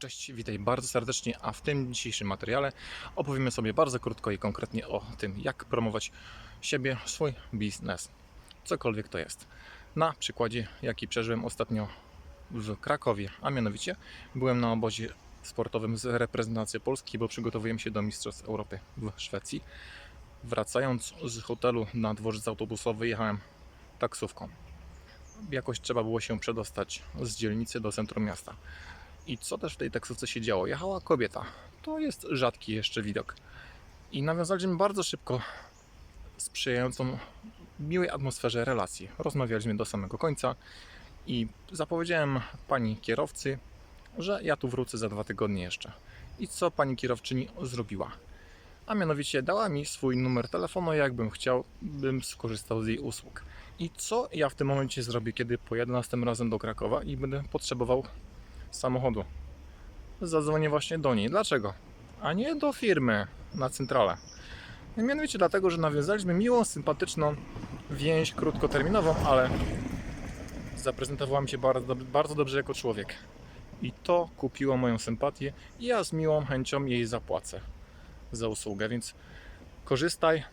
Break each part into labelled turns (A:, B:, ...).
A: Cześć, witaj bardzo serdecznie, a w tym dzisiejszym materiale opowiemy sobie bardzo krótko i konkretnie o tym, jak promować siebie, swój biznes, cokolwiek to jest. Na przykładzie, jaki przeżyłem ostatnio w Krakowie, a mianowicie byłem na obozie sportowym z reprezentacji Polski, bo przygotowujemy się do Mistrzostw Europy w Szwecji. Wracając z hotelu na dworzec autobusowy jechałem taksówką. Jakoś trzeba było się przedostać z dzielnicy do centrum miasta. I co też w tej taksówce się działo? Jechała kobieta. To jest rzadki jeszcze widok. I nawiązaliśmy bardzo szybko sprzyjającą miłej atmosferze relacji. Rozmawialiśmy do samego końca i zapowiedziałem pani kierowcy, że ja tu wrócę za dwa tygodnie jeszcze. I co pani kierowczyni zrobiła? A mianowicie dała mi swój numer telefonu, jakbym chciał, bym skorzystał z jej usług. I co ja w tym momencie zrobię, kiedy pojadę następnym razem do Krakowa i będę potrzebował samochodu. Zadzwonię właśnie do niej. Dlaczego? A nie do firmy na centralę. Mianowicie dlatego, że nawiązaliśmy miłą, sympatyczną więź krótkoterminową, ale zaprezentowała mi się bardzo, bardzo dobrze jako człowiek. I to kupiło moją sympatię i ja z miłą chęcią jej zapłacę za usługę, więc korzystaj.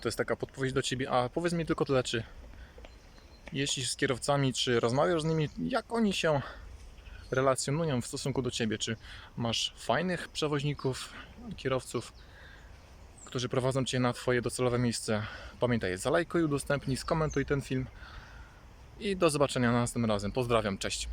A: To jest taka podpowiedź do Ciebie, a powiedz mi tylko tyle, czy jeśli z kierowcami, czy rozmawiasz z nimi, jak oni się relacjonują w stosunku do ciebie? Czy masz fajnych przewoźników, kierowców, którzy prowadzą cię na twoje docelowe miejsce? Pamiętaj, zalajkuj, udostępnij, skomentuj ten film i do zobaczenia następnym razem. Pozdrawiam, cześć.